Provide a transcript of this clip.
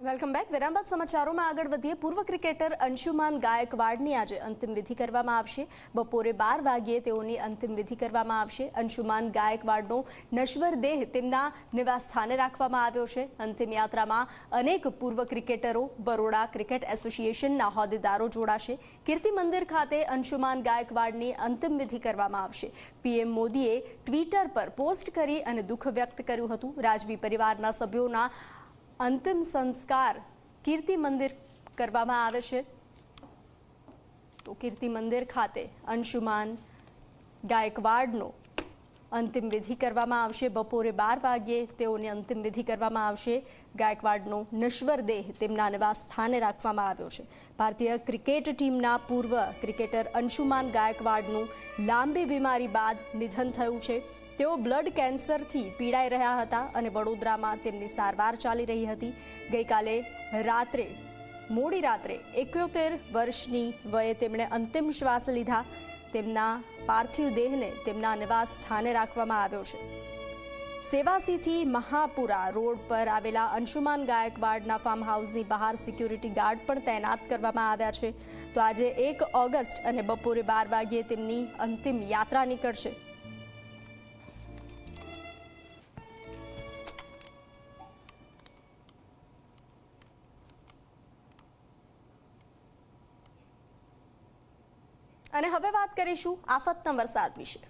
Welcome back. વિરામ સમાચારોમાં આગળ વધીએ. પૂર્વ ક્રિકેટર અંશુમાન ગાયકવાડની આજે અંતિમ વિધિ કરવામાં આવશે. બપોરે બાર વાગ્યે તેઓની અંતિમ વિધિ કરવામાં આવશે. અંશુમાન ગાયકવાડનો નશ્વર દેહ તેમના નિવાસ સ્થાને રાખવામાં આવ્યો છે. અંતિમ યાત્રામાં અનેક પૂર્વ ક્રિકેટરો, બરોડા ક્રિકેટ એસોસિએશનના હોદ્દેદારો જોડાશે. કીર્તિ મંદિર ખાતે અંશુમાન ગાયકવાડની અંતિમ વિધિ કરવામાં આવશે. પીએમ મોદીએ ટ્વિટર પર પોસ્ટ કરી અને દુઃખ વ્યક્ત કર્યું હતું. રાજવી પરિવારના સભ્યોના અંતિમ સંસ્કાર કીર્તિ મંદિર કરવામાં આવે છે. તો કીર્તિ મંદિર ખાતે અંશુમાન ગાયકવાડનો અંતિમ વિધિ કરવામાં આવશે. બપોરે બાર વાગ્યે તેઓની અંતિમ વિધિ કરવામાં આવશે. ગાયકવાડનો નશ્વર દેહ તેમના નિવાસ સ્થાને રાખવામાં આવ્યો છે. ભારતીય ક્રિકેટ ટીમના પૂર્વ ક્રિકેટર અંશુમાન ગાયકવાડનું લાંબી બીમારી બાદ નિધન થયું છે. તેઓ બ્લડ કેન્સરથી પીડાઈ રહ્યા હતા અને વડોદરામાં તેમની સારવાર ચાલી રહી હતી. ગઈકાલે રાત્રે, મોડી રાત્રે એકોતેર વર્ષની વયે તેમણે અંતિમ શ્વાસ લીધા. તેમના પાર્થિવ દેહને તેમના નિવાસ સ્થાને રાખવામાં આવ્યો છે. સેવાસીથી મહાપુરા રોડ પર આવેલા અંશુમાન ગાયકવાડના ફાર્મ હાઉસની બહાર સિક્યુરિટી ગાર્ડ પણ તૈનાત કરવામાં આવ્યા છે. તો આજે એક ઓગસ્ટ અને બપોરે બાર વાગ્યે તેમની અંતિમ યાત્રા નીકળશે. અને હવે વાત કરીશું આફતના વરસાદ વિશે.